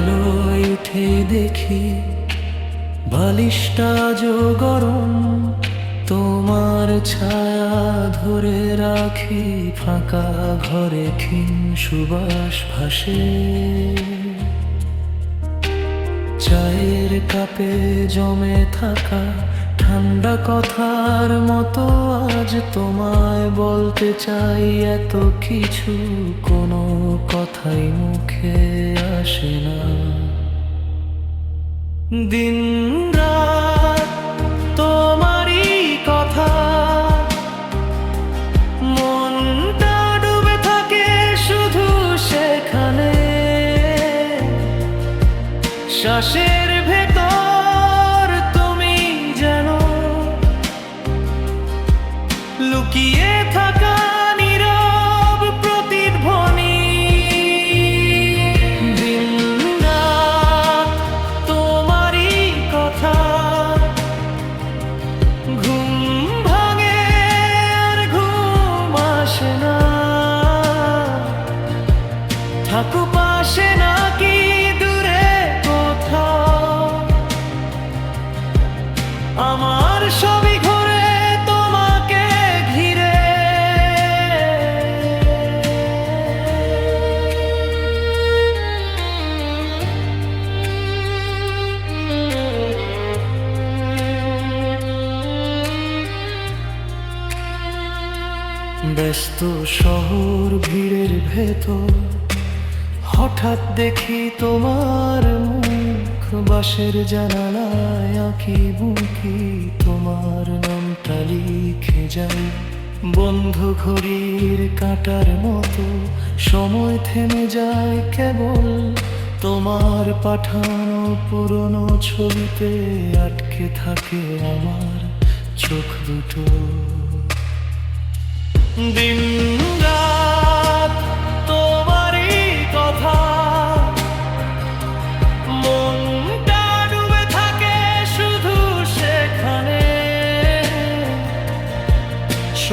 আলোয় উঠে দেখি বালিশটা যো গরম। তোমার ছায়া ধরে রাখি, ফাঁকা ঘরে ক্ষীণ সুবাস ভাসে। চায়ের কাপে জমে থাকা ঠান্ডা কথার মতো আজ তোমায় বলতে চাই এত কিছু কোনো দিন রাত তোমারই কথা। থাকে শুধু সেখানে। শ্বাসের ভেতর থাকু পাশে নাকি দূরে কোথাও। আমার ছবি ঘুরে তোমাকে ঘিরে। ব্যস্ত শহর ভিড়ের ভেতর হঠাৎ দেখি তোমার মুখ বাসের জানালায় আঁকি বুকি, তোমার নামটা লিখে যাই। বন্ধ ঘড়ির কাটার মতো সময় থেমে যায় কেবল তোমার পাঠানো পুরনো ছবিতে আটকে থাকে আমার চোখ দুটো। দিন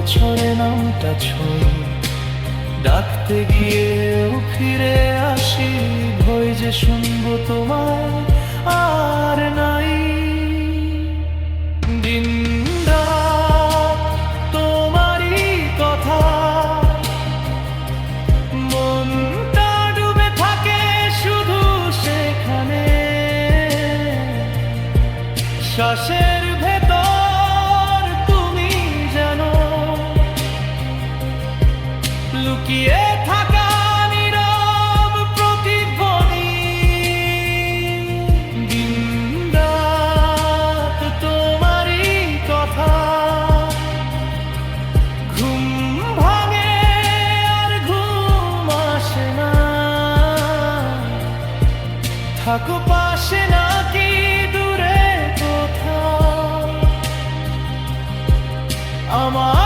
অগোছরে নামটা ছুঁই। ডাকতে গিয়েও ফিরে আসি, ভয় যে শুনব তোমার আর নাই। দিন তোমারই কথা। মনটা ডুবে থাকে শুধু সেখানে। লুকিয়ে থাকা নীরব প্রতিধ্বনি। তোমারই কথা। ঘুম ভাঙে আর ঘুম আসে না। থাকো পাশে না কি দূরে কোথাও। আমার